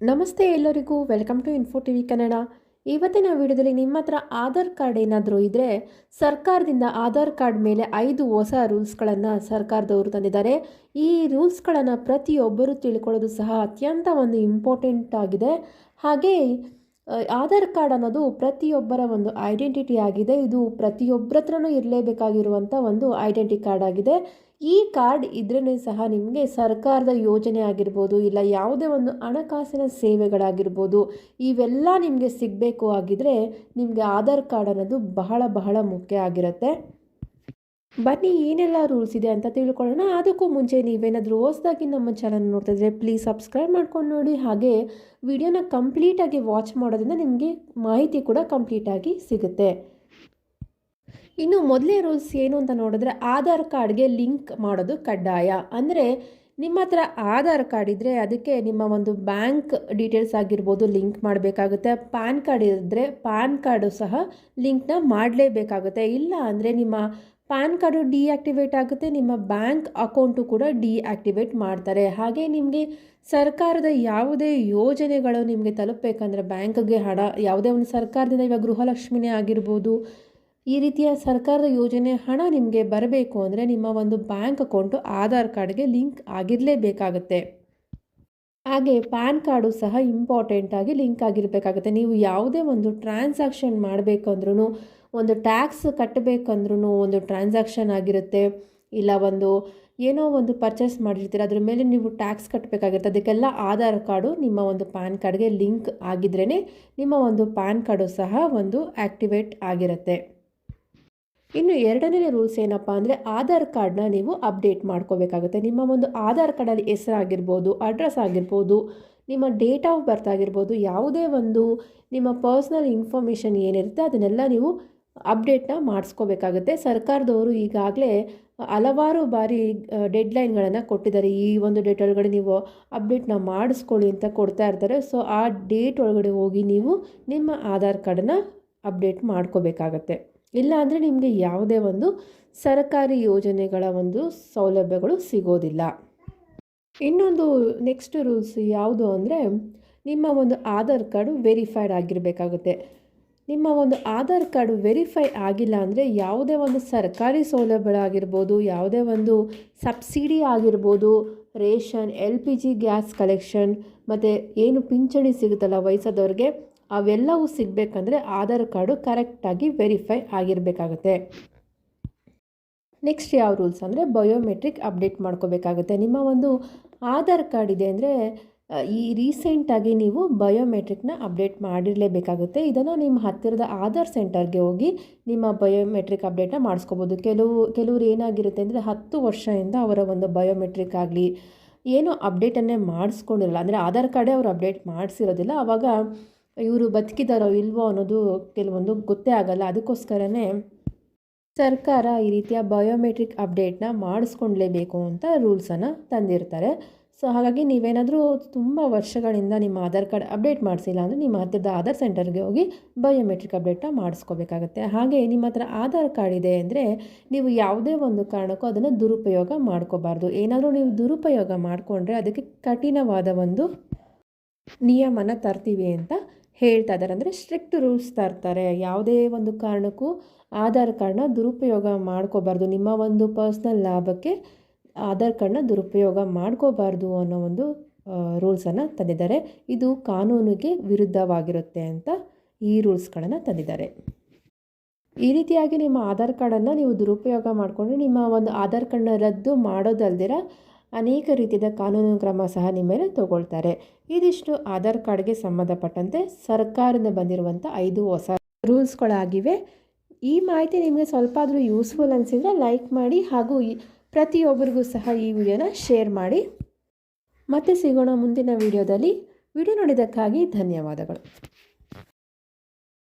ನಮಸ್ತೆ ಎಲ್ಲರಿಗೂ, welcome to info T V Kannada ಇವತ್ತಿನ ವಿಡಿಯೋದಲ್ಲಿ ನಿಮ್ಮ ಹತ್ರ ಆಧಾರ್ ಕಾರ್ಡ್ ಏನಾದರೂ ಇದ್ದರೆ ಸರ್ಕಾರದಿಂದ ಆಧಾರ್ ಕಾರ್ಡ್ ಮೇಲೆ ಐದು ಹೊಸ ರೂಲ್ಸ್ಗಳನ್ನು ಸರ್ಕಾರದವರು ತಂದಿದ್ದಾರೆ. ಈ ರೂಲ್ಸ್ಗಳನ್ನು ಪ್ರತಿಯೊಬ್ಬರು ತಿಳ್ಕೊಳ್ಳೋದು ಸಹ ಅತ್ಯಂತ ಒಂದು ಇಂಪಾರ್ಟೆಂಟ್ ಆಗಿದೆ. ಹಾಗೆ ಆಧಾರ್ ಕಾರ್ಡ್ ಅನ್ನೋದು ಪ್ರತಿಯೊಬ್ಬರ ಒಂದು ಐಡೆಂಟಿಟಿ ಆಗಿದೆ. ಇದು ಪ್ರತಿಯೊಬ್ಬರ ಹತ್ರನೂ ಇರಲೇಬೇಕಾಗಿರುವಂಥ ಒಂದು ಐಡೆಂಟಿ ಕಾರ್ಡ್ ಆಗಿದೆ. ಈ ಕಾರ್ಡ್ ಇದ್ರೇ ಸಹ ನಿಮಗೆ ಸರ್ಕಾರದ ಯೋಜನೆ ಆಗಿರ್ಬೋದು, ಇಲ್ಲ ಯಾವುದೇ ಒಂದು ಹಣಕಾಸಿನ ಸೇವೆಗಳಾಗಿರ್ಬೋದು, ಇವೆಲ್ಲ ನಿಮಗೆ ಸಿಗಬೇಕು ಆಗಿದ್ರೆ ನಿಮಗೆ ಆಧಾರ್ ಕಾರ್ಡ್ ಅನ್ನೋದು ಬಹಳ ಬಹಳ ಮುಖ್ಯ ಆಗಿರುತ್ತೆ. ಬನ್ನಿ, ಏನೆಲ್ಲ ರೂಲ್ಸ್ ಇದೆ ಅಂತ ತಿಳ್ಕೊಳ್ಳೋಣ. ಅದಕ್ಕೂ ಮುಂಚೆ ನೀವೇನಾದರೂ ಹೊಸದಾಗಿ ನಮ್ಮ ಚಾನಲ್ ನೋಡ್ತಿದ್ರೆ ಪ್ಲೀಸ್ ಸಬ್ಸ್ಕ್ರೈಬ್ ಮಾಡ್ಕೊಂಡು ನೋಡಿ. ಹಾಗೆ ವಿಡಿಯೋನ ಕಂಪ್ಲೀಟಾಗಿ ವಾಚ್ ಮಾಡೋದ್ರಿಂದ ನಿಮಗೆ ಮಾಹಿತಿ ಕೂಡ ಕಂಪ್ಲೀಟಾಗಿ ಸಿಗುತ್ತೆ. ಇನ್ನು ಮೊದಲೇ ರೂಲ್ಸ್ ಏನು ಅಂತ ನೋಡಿದ್ರೆ ಆಧಾರ್ ಕಾರ್ಡ್ಗೆ ಲಿಂಕ್ ಮಾಡೋದು ಕಡ್ಡಾಯ. ಅಂದರೆ ನಿಮ್ಮ ಹತ್ರ ಆಧಾರ್ ಕಾರ್ಡ್ ಇದ್ದರೆ ಅದಕ್ಕೆ ನಿಮ್ಮ ಒಂದು ಬ್ಯಾಂಕ್ ಡೀಟೇಲ್ಸ್ ಆಗಿರ್ಬೋದು ಲಿಂಕ್ ಮಾಡಬೇಕಾಗುತ್ತೆ. ಪ್ಯಾನ್ ಕಾರ್ಡ್ ಇದ್ದರೆ ಪ್ಯಾನ್ ಕಾರ್ಡು ಸಹ ಲಿಂಕ್ನ ಮಾಡಲೇಬೇಕಾಗುತ್ತೆ. ಇಲ್ಲ ಅಂದರೆ ನಿಮ್ಮ ಪ್ಯಾನ್ ಕಾರ್ಡು ಡಿಆಕ್ಟಿವೇಟ್ ಆಗುತ್ತೆ, ನಿಮ್ಮ ಬ್ಯಾಂಕ್ ಅಕೌಂಟು ಕೂಡ ಡಿಆಕ್ಟಿವೇಟ್ ಮಾಡ್ತಾರೆ. ಹಾಗೆ ನಿಮಗೆ ಸರ್ಕಾರದ ಯಾವುದೇ ಯೋಜನೆಗಳು ನಿಮಗೆ ತಲುಪಬೇಕಂದ್ರೆ ಬ್ಯಾಂಕ್ಗೆ ಹಣ, ಯಾವುದೇ ಒಂದು ಸರ್ಕಾರದಿಂದ ಇವಾಗ ಗೃಹಲಕ್ಷ್ಮಿನೇ ಆಗಿರ್ಬೋದು, ಈ ರೀತಿಯ ಸರ್ಕಾರದ ಯೋಜನೆ ಹಣ ನಿಮಗೆ ಬರಬೇಕು ಅಂದರೆ ನಿಮ್ಮ ಒಂದು ಬ್ಯಾಂಕ್ ಅಕೌಂಟು ಆಧಾರ್ ಕಾರ್ಡ್ಗೆ ಲಿಂಕ್ ಆಗಿರಲೇಬೇಕಾಗುತ್ತೆ. ಹಾಗೆ ಪ್ಯಾನ್ ಕಾರ್ಡು ಸಹ ಇಂಪಾರ್ಟೆಂಟಾಗಿ ಲಿಂಕ್ ಆಗಿರಬೇಕಾಗುತ್ತೆ. ನೀವು ಯಾವುದೇ ಒಂದು ಟ್ರಾನ್ಸಾಕ್ಷನ್ ಮಾಡಬೇಕಂದ್ರೂ ಒಂದು ಟ್ಯಾಕ್ಸ್ ಕಟ್ಟಬೇಕಂದ್ರೂ ಒಂದು ಟ್ರಾನ್ಸಾಕ್ಷನ್ ಆಗಿರುತ್ತೆ, ಇಲ್ಲ ಒಂದು ಏನೋ ಒಂದು ಪರ್ಚೇಸ್ ಮಾಡಿರ್ತೀರ, ಅದ್ರ ಮೇಲೆ ನೀವು ಟ್ಯಾಕ್ಸ್ ಕಟ್ಟಬೇಕಾಗಿರುತ್ತೆ ಅದಕ್ಕೆಲ್ಲ ಆಧಾರ್ ಕಾರ್ಡು, ನಿಮ್ಮ ಒಂದು ಪ್ಯಾನ್ ಕಾರ್ಡ್ಗೆ ಲಿಂಕ್ ಆಗಿದ್ರೇ ನಿಮ್ಮ ಒಂದು ಪ್ಯಾನ್ ಕಾರ್ಡು ಸಹ ಒಂದು ಆ್ಯಕ್ಟಿವೇಟ್ ಆಗಿರುತ್ತೆ. ಇನ್ನು ಎರಡನೇ ರೂಲ್ಸ್ ಏನಪ್ಪ ಅಂದರೆ, ಆಧಾರ್ ಕಾರ್ಡ್ನ ನೀವು ಅಪ್ಡೇಟ್ ಮಾಡ್ಕೋಬೇಕಾಗುತ್ತೆ. ನಿಮ್ಮ ಒಂದು ಆಧಾರ್ ಕಾರ್ಡಲ್ಲಿ ಹೆಸರಾಗಿರ್ಬೋದು, ಅಡ್ರೆಸ್ ಆಗಿರ್ಬೋದು, ನಿಮ್ಮ ಡೇಟ್ ಆಫ್ ಬರ್ತ್ ಆಗಿರ್ಬೋದು, ಯಾವುದೇ ಒಂದು ನಿಮ್ಮ ಪರ್ಸ್ನಲ್ ಇನ್ಫಾರ್ಮೇಷನ್ ಏನಿರುತ್ತೆ, ಅದನ್ನೆಲ್ಲ ನೀವು ಅಪ್ಡೇಟ್ನ ಮಾಡಿಸ್ಕೋಬೇಕಾಗುತ್ತೆ. ಸರ್ಕಾರದವರು ಈಗಾಗಲೇ ಹಲವಾರು ಬಾರಿ ಡೆಡ್ಲೈನ್ಗಳನ್ನು ಕೊಟ್ಟಿದ್ದಾರೆ. ಈ ಒಂದು ಡೇಟ್ ಒಳಗಡೆ ನೀವು ಅಪ್ಡೇಟ್ನ ಮಾಡಿಸ್ಕೊಳ್ಳಿ ಅಂತ ಕೊಡ್ತಾ ಇರ್ತಾರೆ. ಸೊ ಆ ಡೇಟ್ ಒಳಗಡೆ ಹೋಗಿ ನೀವು ನಿಮ್ಮ ಆಧಾರ್ ಕಾರ್ಡನ್ನ ಅಪ್ಡೇಟ್ ಮಾಡ್ಕೋಬೇಕಾಗತ್ತೆ. ಇಲ್ಲ ಅಂದರೆ ನಿಮಗೆ ಯಾವುದೇ ಒಂದು ಸರ್ಕಾರಿ ಯೋಜನೆಗಳ ಒಂದು ಸೌಲಭ್ಯಗಳು ಸಿಗೋದಿಲ್ಲ. ಇನ್ನೊಂದು ನೆಕ್ಸ್ಟ್ ರೂಲ್ಸ್ ಯಾವುದು ಅಂದರೆ, ನಿಮ್ಮ ಒಂದು ಆಧಾರ್ ಕಾರ್ಡು ವೆರಿಫೈಡ್ ಆಗಿರಬೇಕಾಗುತ್ತೆ. ನಿಮ್ಮ ಒಂದು ಆಧಾರ್ ಕಾರ್ಡ್ ವೆರಿಫೈ ಆಗಿಲ್ಲ ಅಂದರೆ ಯಾವುದೇ ಒಂದು ಸರ್ಕಾರಿ ಸೌಲಭ್ಯಗಳಾಗಿರ್ಬೋದು, ಯಾವುದೇ ಒಂದು ಸಬ್ಸಿಡಿ ಆಗಿರ್ಬೋದು, ration, L P G gas collection, ಮತ್ತು ಏನು ಪಿಂಚಣಿ ಸಿಗುತ್ತಲ್ಲ ವಯಸ್ಸಾದವ್ರಿಗೆ, ಅವೆಲ್ಲವೂ ಸಿಗಬೇಕಂದ್ರೆ ಆಧಾರ್ ಕಾರ್ಡು ಕರೆಕ್ಟಾಗಿ ವೆರಿಫೈ ಆಗಿರಬೇಕಾಗುತ್ತೆ. ನೆಕ್ಸ್ಟ್ ಯಾವ ರೂಲ್ಸ್ ಅಂದರೆ ಬಯೋಮೆಟ್ರಿಕ್ ಅಪ್ಡೇಟ್ ಮಾಡ್ಕೋಬೇಕಾಗುತ್ತೆ. ನಿಮ್ಮ ಒಂದು ಆಧಾರ್ ಕಾರ್ಡ್ ಇದೆ ಅಂದರೆ ಈ ರೀಸೆಂಟಾಗಿ ನೀವು ಬಯೋಮೆಟ್ರಿಕ್ನ ಅಪ್ಡೇಟ್ ಮಾಡಿರಲೇಬೇಕಾಗುತ್ತೆ. ಇದನ್ನು ನಿಮ್ಮ ಹತ್ತಿರದ ಆಧಾರ್ ಸೆಂಟರ್ಗೆ ಹೋಗಿ ನಿಮ್ಮ ಬಯೋಮೆಟ್ರಿಕ್ ಅಪ್ಡೇಟ್ನ ಮಾಡಿಸ್ಕೋಬೋದು. ಕೆಲವು, ಕೆಲವರು ಏನಾಗಿರುತ್ತೆ ಅಂದರೆ ಹತ್ತು ವರ್ಷದಿಂದ ಅವರ ಒಂದು ಬಯೋಮೆಟ್ರಿಕ್ ಆಗಲಿ, ಏನೋ ಅಪ್ಡೇಟನ್ನೇ ಮಾಡಿಸ್ಕೊಂಡಿರಲ್ಲ. ಅಂದರೆ ಆಧಾರ್ ಕಾರ್ಡೇ ಅವರು ಅಪ್ಡೇಟ್ ಮಾಡಿಸಿರೋದಿಲ್ಲ. ಆವಾಗ ಇವರು ಬದುಕಿದಾರೋ ಇಲ್ವೋ ಅನ್ನೋದು ಕೆಲವೊಂದು ಗೊತ್ತೇ ಆಗಲ್ಲ. ಅದಕ್ಕೋಸ್ಕರನೇ ಸರ್ಕಾರ ಈ ರೀತಿಯ ಬಯೋಮೆಟ್ರಿಕ್ ಅಪ್ಡೇಟ್ನ ಮಾಡಿಸ್ಕೊಳ್ಲೇಬೇಕು ಅಂತ ರೂಲ್ಸನ್ನು ತಂದಿರ್ತಾರೆ. ಸೊ ಹಾಗಾಗಿ ನೀವೇನಾದರೂ ತುಂಬ ವರ್ಷಗಳಿಂದ ನಿಮ್ಮ ಆಧಾರ್ ಕಾರ್ಡ್ ಅಪ್ಡೇಟ್ ಮಾಡಿಸಿಲ್ಲ ಅಂದರೆ ನಿಮ್ಮ ಹತ್ತಿರದ ಆಧಾರ್ ಸೆಂಟರ್ಗೆ ಹೋಗಿ ಬಯೋಮೆಟ್ರಿಕ್ ಅಪ್ಡೇಟ್ನ ಮಾಡಿಸ್ಕೋಬೇಕಾಗತ್ತೆ. ಹಾಗೆ ನಿಮ್ಮ ಹತ್ರ ಆಧಾರ್ ಕಾರ್ಡ್ ಇದೆ ಅಂದರೆ ನೀವು ಯಾವುದೇ ಒಂದು ಕಾರಣಕ್ಕೂ ಅದನ್ನು ದುರುಪಯೋಗ ಮಾಡ್ಕೋಬಾರ್ದು. ಏನಾದರೂ ನೀವು ದುರುಪಯೋಗ ಮಾಡಿಕೊಂಡ್ರೆ ಅದಕ್ಕೆ ಕಠಿಣವಾದ ಒಂದು ನಿಯಮನ ತರ್ತೀವಿ ಅಂತ ಹೇಳ್ತಾ ಇದ್ದಾರೆ. ಅಂದರೆ ಸ್ಟ್ರಿಕ್ಟ್ ರೂಲ್ಸ್ ತರ್ತಾರೆ ಯಾವುದೇ ಒಂದು ಕಾರಣಕ್ಕೂ ಆಧಾರ್ ಕಾರ್ಡ್ನ ದುರುಪಯೋಗ ಮಾಡ್ಕೋಬಾರ್ದು. ನಿಮ್ಮ ಒಂದು ಪರ್ಸ್ನಲ್ ಲಾಭಕ್ಕೆ ಆಧಾರ್ ಕಾರ್ಡ್ನ ದುರುಪಯೋಗ ಮಾಡ್ಕೋಬಾರ್ದು ಅನ್ನೋ ಒಂದು ರೂಲ್ಸನ್ನು ತಂದಿದ್ದಾರೆ. ಇದು ಕಾನೂನಿಗೆ ವಿರುದ್ಧವಾಗಿರುತ್ತೆ ಅಂತ ಈ ರೂಲ್ಸ್ಗಳನ್ನು ತಂದಿದ್ದಾರೆ. ಈ ರೀತಿಯಾಗಿ ನಿಮ್ಮ ಆಧಾರ್ ಕಾರ್ಡನ್ನು ನೀವು ದುರುಪಯೋಗ ಮಾಡಿಕೊಂಡ್ರೆ ನಿಮ್ಮ ಒಂದು ಆಧಾರ್ ಕಾರ್ಡನ್ನ ರದ್ದು ಮಾಡೋದಲ್ದಿರ ಅನೇಕ ರೀತಿಯ ಕಾನೂನು ಕ್ರಮ ಸಹ ನಿಮ್ಮ ಮೇಲೆ ತಗೊಳ್ತಾರೆ. ಇದಿಷ್ಟು ಆಧಾರ್ ಕಾರ್ಡ್ಗೆ ಸಂಬಂಧಪಟ್ಟಂತೆ ಸರ್ಕಾರದಿಂದ ಬಂದಿರುವಂಥ ಐದು ಹೊಸ ರೂಲ್ಸ್ಗಳಾಗಿವೆ. ಈ ಮಾಹಿತಿ ನಿಮಗೆ ಸ್ವಲ್ಪ ಆದರೂ ಯೂಸ್ಫುಲ್ ಅನಿಸಿದರೆ ಲೈಕ್ ಮಾಡಿ ಹಾಗೂ ಪ್ರತಿಯೊಬ್ಬರಿಗೂ ಸಹ ಈ ವಿಡಿಯೋನ ಶೇರ್ ಮಾಡಿ. ಮತ್ತೆ ಸಿಗೋಣ ಮುಂದಿನ ವಿಡಿಯೋದಲ್ಲಿ. ವಿಡಿಯೋ ನೋಡಿದ್ದಕ್ಕಾಗಿ ಧನ್ಯವಾದಗಳು.